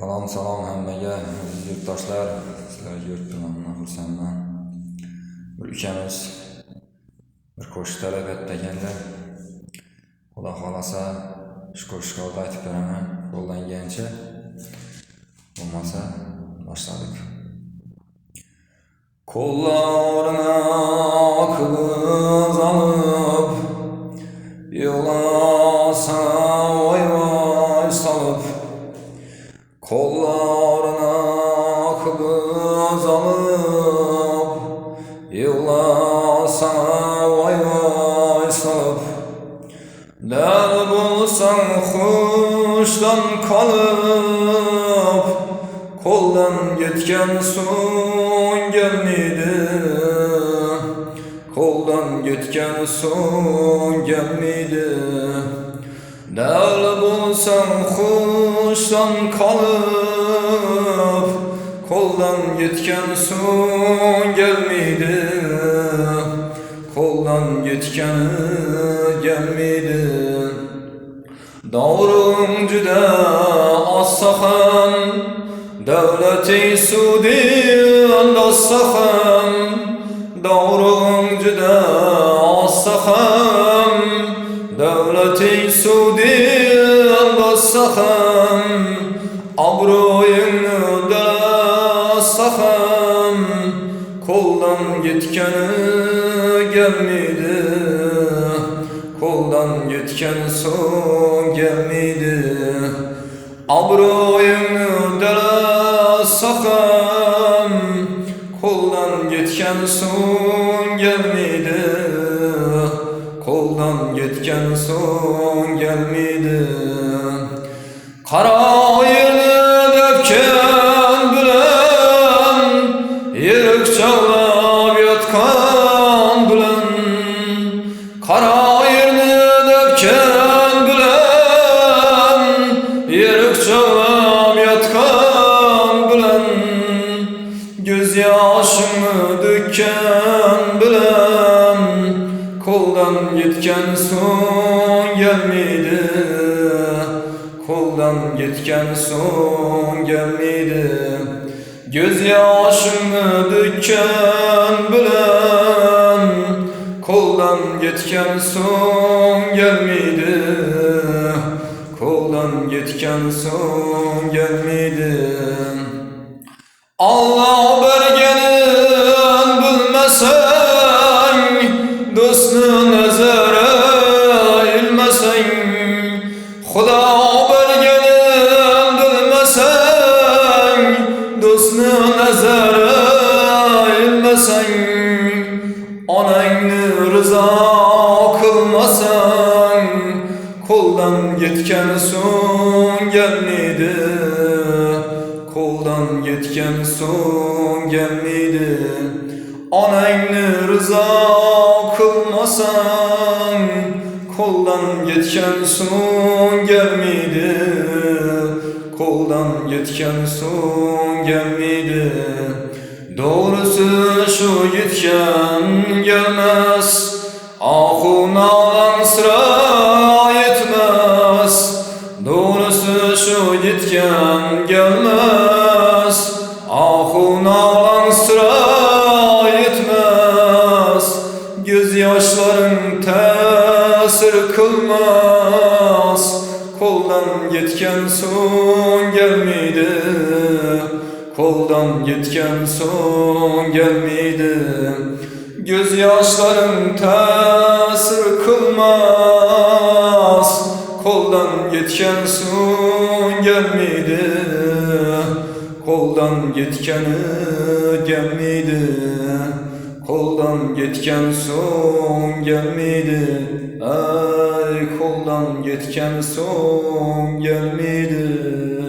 Salom, salom hammaga. Yurtdoshlar sizlarga yurt tumandan xursandman bir ukamiz bir qo'shiq talab etdi ekanda. xudo xohlasa shu qo'shiqni oldi aytib beraman. Qo'ldan kelgancha bo'lmasa boshladik. Qo'llarini qimiz olib yig'lasa kız alıp Yığlasana vay vay salıp Del bulsan kuştan kalıp Koldan gitken son gelmedi. Koldan gitken son gelmedi. Del bulsan kuştan kalıp Koldan gitken son gelmedi. Koldan gitken gelmedi. Davrum cüde as-sahan Devleti Sudiyan as-sahan. Davrum cüde as-sahan Devleti Sudiyan as-sahan as-sahan Koldan gitkeni gelmedi. Koldan gitken son gelmedi. Abroyunu dela sakan Koldan gitken son gelmedi. Koldan gitken son gelmedi. Kara Kara yerini döpken bilen Yürük çağlap yatkan bilen Göz yaşımı dökken Koldan gitken son gelmedi. Koldan gitken son gelmedi. Göz yaşımı dökken Koldan gitken son gelmedi. Koldan gitken son gelmedi. Allah bergenin bilmesen Dostunu Koldan gitken son gelmedi. Koldan gitken son gelmedi. Onangni rıza kılmasan Koldan gitken son gelmedi. Koldan gitken son gelmedi. Doğrusu şu gitken gelmez. Ahunadan Doğrusu şu gitken gelmez. Ahunadan sıra yetmez. Gözyaşların tesir kılmaz. Koldan gitken son gelmedi. Koldan gitken son gelmedi. Gözyaşların tesir kılmaz Koldan gitken son gelmedi Koldan gitkeni gelmedi Koldan gitken son gelmedi Ay koldan gitken son gelmedi